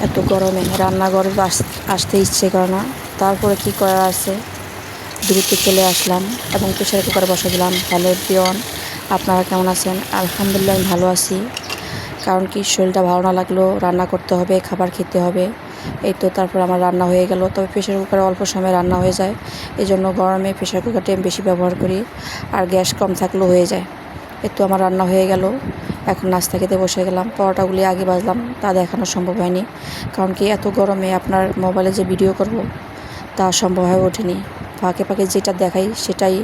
এত গরমে রান্নাঘরে আস- আসতে ইচ্ছে করে না। তারপরে কি করার আছে? দ্রুত চলে আসলাম এবং প্রেশার কুকারে বসে দিলাম। হ্যালো পিয়ন আপনারা কেমন আছেন? আলহামদুলিল্লাহ আমি ভালো আছি। কারণ কি, শরীরটা ভালো না লাগলেও রান্না করতে হবে, খাবার খেতে হবে। এই তো তারপর আমার রান্না হয়ে গেল। তবে প্রেশার কুকারে অল্প সময় রান্না হয়ে যায়। এই জন্য গরমে প্রেশার কুকারটি আমি বেশি ব্যবহার করি। আর গ্যাস কম থাকলেও হয়ে যায়। এই তো আমার রান্না হয়ে গেল। এখন নাস্তা খেতে বসে গেলাম, পরোটাগুলি আগে বাজলাম তা দেখানো সম্ভব হয়নি। কারণ কি, এত গরমে আপনার মোবাইলে যে ভিডিও করব, তা সম্ভব হয়ে ওঠেনি। ফাঁকে ফাঁকে যেটা দেখাই, সেটাই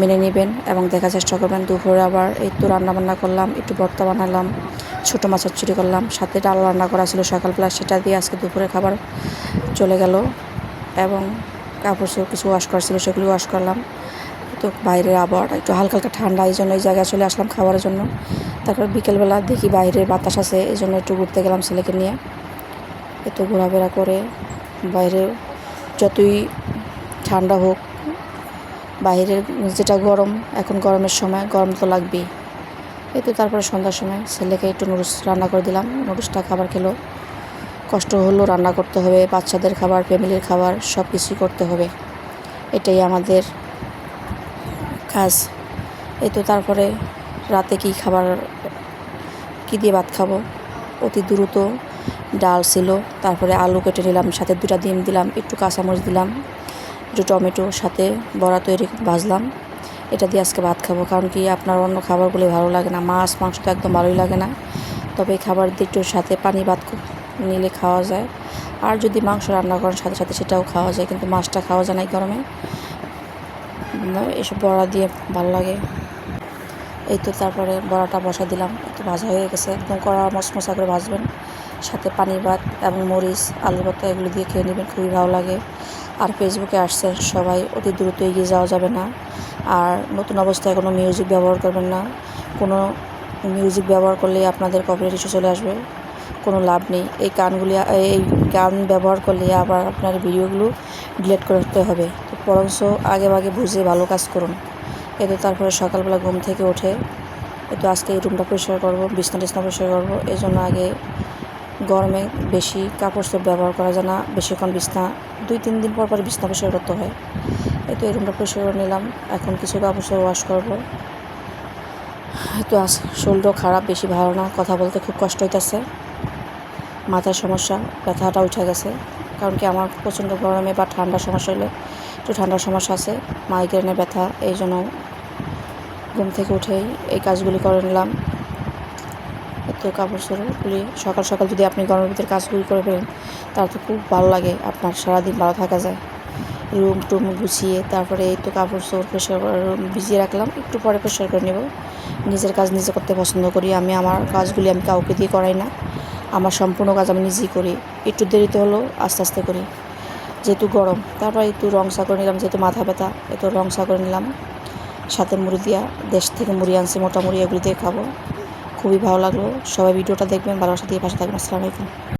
মেনে নেবেন এবং দেখার চেষ্টা করবেন। দুপুরে আবার একটু তো রান্না বান্না করলাম, একটু ভর্তা বানালাম, ছোটো মাছের চুরি করলাম, সাথে ডাল রান্না করা ছিল সকালবেলা সেটা দিয়ে আজকে দুপুরে খাবার চলে গেল এবং কাপড় কিছু ওয়াশ করা ছিল, সেগুলো ওয়াশ করলাম। তো বাইরের আবহাওয়াটা একটু হালকা হালকা ঠান্ডা, এই জন্য এই জায়গায় চলে আসলাম খাবারের জন্য। তারপর বিকেলবেলা দেখি বাইরে বাতাস আছে, এই জন্য একটু ঘুরতে গেলাম ছেলেকে নিয়ে। একটু ঘোরাফেরা করে, বাইরে যতই ঠান্ডা হোক, বাইরের যেটা গরম, এখন গরমের সময়, গরম তো লাগবেই। এই তো তারপরে সন্ধ্যার সময় ছেলেকে একটু নুডলস রান্না করে দিলাম, নুডলসটা খাবার খেলো। কষ্ট হলেও রান্না করতে হবে, বাচ্চাদের খাবার, ফ্যামিলির খাবার সব কিছুই করতে হবে। এটাই আমাদের কাজ। এই তো তারপরে রাতে কি খাবার, কি দিয়ে ভাত খাব? অতি দ্রুত ডাল ছিল, তারপরে আলু কেটে নিলাম, সাথে দুটা ডিম দিলাম, একটু কাঁচামরিচ দিলাম, একটু টমেটো, সাথে বড়া তৈরি ভাজলাম। এটা দিয়ে আজকে ভাত খাব, কারণ কি আপনার অন্য খাবারগুলি ভালো লাগে না, মাছ, মাংস তো একদম ভালোই লাগে না। তবে এই খাবার দিয়ে একটু সাথে পানি ভাত নিলে খাওয়া যায়। আর যদি মাংস রান্না করেন, সাথে সাথে সেটাও খাওয়া যায়, কিন্তু মাছটা খাওয়া যায় না গরমে। এসব বড়া দিয়ে ভালো লাগে। এই তো তারপরে বড়াটা বসা দিলাম, একটু ভাজা হয়ে গেছে। একদম কড়া মশমশা করে ভাজবেন। সাথে পানি ভাত এবং মরিচ আলু ভর্তা, এগুলো দিয়ে খেয়ে নেবেন, খুবই ভালো লাগে। আর ফেসবুকে আসছেন সবাই, অতি দ্রুত এগিয়ে যাওয়া যাবে না। আর নতুন অবস্থায় কোনো মিউজিক ব্যবহার করবেন না। কোনো মিউজিক ব্যবহার করলে আপনাদের কপিরাইট ইস্যু চলে আসবে। কোনো লাভ নেই। এই গানগুলি এই গান ব্যবহার করলে আবার আপনার ভিডিওগুলো ডিলেট করতে হবে। বরঞ্চ আগে ভাগে বুঝে ভালো কাজ করুন। এতো তারপরে সকালবেলা ঘুম থেকে উঠে একটু আজকে এই রুমটা পরিষ্কার করব বিছনা টিছনা পরিষ্কার করব। এই জন্য আগে গরমে বেশি কাপড় চোপড় ব্যবহার করা যায় না, বেশিক্ষণ বিছনা, দুই তিন দিন পর পর বিছনা পরিষ্কার করতে হয়। তো এই রুমটা পরিষ্কার করে নিলাম, এখন কিছু কাপড় চোপড় ওয়াশ করব। তো আজ শরীরও খারাপ, বেশি ভালো না, কথা বলতে খুব কষ্ট হইতেছে। মাথার সমস্যা, ব্যথাটা উঠে গেছে। কারণ কি আমার প্রচণ্ড গরমে বা ঠান্ডার সমস্যা হলে একটু ঠান্ডার সমস্যা আছে মাইগ্রেনের ব্যথা, এই জন্য ঘুম থেকে উঠেই এই কাজগুলি করে নিলাম। একটু কাপড় চোপড়গুলি সকাল সকাল যদি আপনি গরমের ভিতরে কাজগুলি করে ফেলেন তাহলে তো খুব ভালো লাগে আপনার সারাদিন ভালো থাকা যায়। রুম টুম গুছিয়ে তারপরে এই তো কাপড় চোপড় প্রেশার ভিজিয়ে রাখলাম, একটু পরে প্রেশার করে নেব। নিজের কাজ নিজে করতে পছন্দ করি, আমি আমার কাজগুলি আমি কাউকে দিয়ে করাই না। আমার সম্পূর্ণ কাজ আমি নিজেই করি। একটু দেরিতে হলো আস্তে আস্তে করি। যেহেতু গরম, তারপর একটু রং চা করে নিলাম, যেহেতু মাথা ব্যথা, একটু রং চা করে নিলাম। সাথে মুড়ি দিয়া দেশ থেকে মুড়ি আনছি, মোটা মুড়ি এগুলি দিয়ে খাব। খুবই ভালো লাগল। সবাই ভিডিওটা দেখবেন, ভালোবাসা দিয়ে পাশে থাকবেন। আসসালামু আলাইকুম।